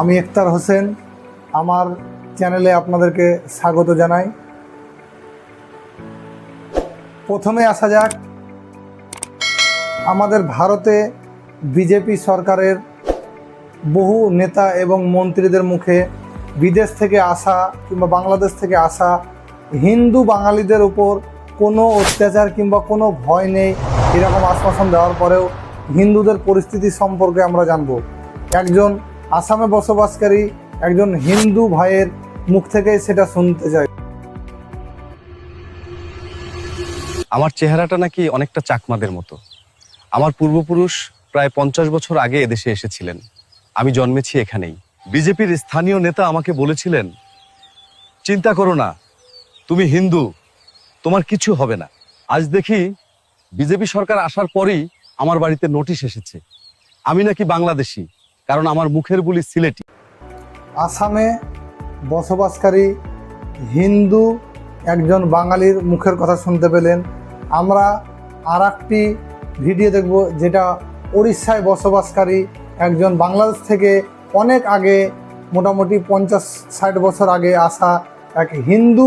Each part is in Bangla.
আমি ইফতার হোসেন, আমার চ্যানেলে আপনাদেরকে স্বাগত জানাই। প্রথমে আসা যাক, আমাদের ভারতে বিজেপি সরকারের বহু নেতা এবং মন্ত্রীদের মুখে বিদেশ থেকে আসা কিংবা বাংলাদেশ থেকে আসা হিন্দু বাঙালিদের উপর কোনো অত্যাচার কিংবা কোনো ভয় নেই এরকম আশ্বাসন দেওয়ার পরেও হিন্দুদের পরিস্থিতি সম্পর্কে আমরা জানব। একজন আসামে বসবাসকারী একজন হিন্দু ভাইয়ের মুখ থেকে সেটা শুনতে চাই। আমার চেহারাটা নাকি অনেকটা চাকমাদের মতো। আমার পূর্বপুরুষ প্রায় পঞ্চাশ বছর আগে এদেশে এসেছিলেন। আমি জন্মেছি এখানেই। বিজেপির স্থানীয় নেতা আমাকে বলেছিলেন, চিন্তা করো না, তুমি হিন্দু, তোমার কিছু হবে না। আজ দেখি বিজেপি সরকার আসার পরেই আমার বাড়িতে নোটিশ এসেছে। আমি নাকি বাংলাদেশি কারণ আমার মুখের বুলি সিলেটি। আসামে বসবাসকারী হিন্দু একজন বাঙালির মুখের কথা শুনতে পেলেন। আমরা আর একটি ভিডিও দেখব যেটা উড়িষ্যায় বসবাসকারী একজন বাংলাদেশ থেকে অনেক আগে মোটামুটি পঞ্চাশ ষাট বছর আগে আসা এক হিন্দু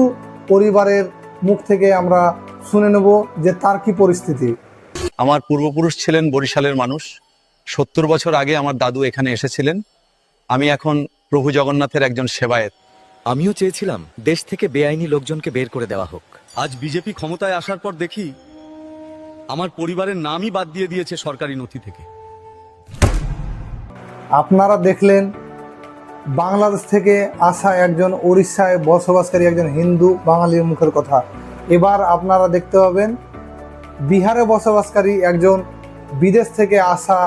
পরিবারের মুখ থেকে আমরা শুনে নেব যে তার কি পরিস্থিতি। আমার পূর্বপুরুষ ছিলেন বরিশালের মানুষ। সত্তর বছর আগে আমার দাদু এখানে এসেছিলেন। আমি এখন প্রভু জগন্নাথের একজন সেবায়েত। আমিও চেয়েছিলাম দেশ থেকে বেআইনি লোকজনকে বের করে দেওয়া হোক। আজ বিজেপি ক্ষমতায় আসার পর দেখি আমার পরিবারের নামই বাদ দিয়ে দিয়েছে সরকারি নথি থেকে। আপনারা দেখলেন বাংলাদেশ থেকে আসা একজন উড়িষ্যায় বসবাসকারী একজন হিন্দু বাঙালির মুখের কথা। এবার আপনারা দেখতে পাবেন বিহারে বসবাসকারী একজন বিদেশ থেকে আসা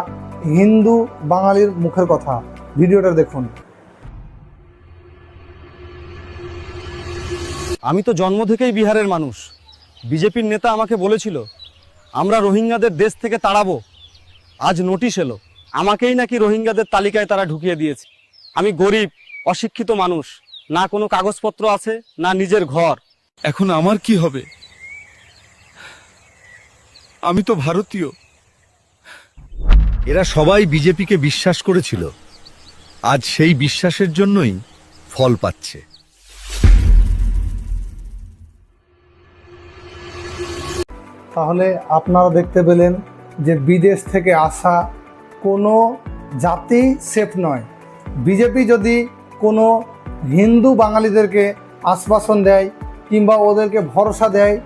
হিন্দু বাঙালির মুখের কথা। ভিডিওটা দেখুন। আমি তো জন্ম থেকেই বিহারের মানুষ। বিজেপির নেতা আমাকে বলেছিল আমরা রোহিঙ্গাদের দেশ থেকে তাড়াবো। আজ নোটিশ এলো। আমাকেই নাকি রোহিঙ্গাদের তালিকায় তারা ঢুকিয়ে দিয়েছে। আমি গরিব অশিক্ষিত মানুষ। না কোনো কাগজপত্র আছে না নিজের ঘর। এখন আমার কি হবে? আমি তো ভারতীয়। এরা সবাই বিজেপিকে বিশ্বাস করেছিল। আজ সেই বিশ্বাসের জন্যই ফল পাচ্ছে। তাহলে আপনারা দেখতে পেলেন যে বিদেশ থেকে আসা কোনো জাতি সেফ নয়। বিজেপি যদি কোনো হিন্দু বাঙালিদেরকে আশ্বাসন দেয় কিংবা ওদেরকে ভরসা দেয়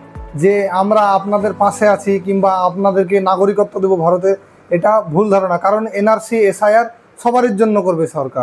যে আমরা আপনাদের পাশে আছি কিংবা আপনাদেরকে নাগরিকত্ব দেবো ভারতে এটা ভুল ধারণা কারণ এনআরসি এসআইআর সবারই জন্য করবে সরকার।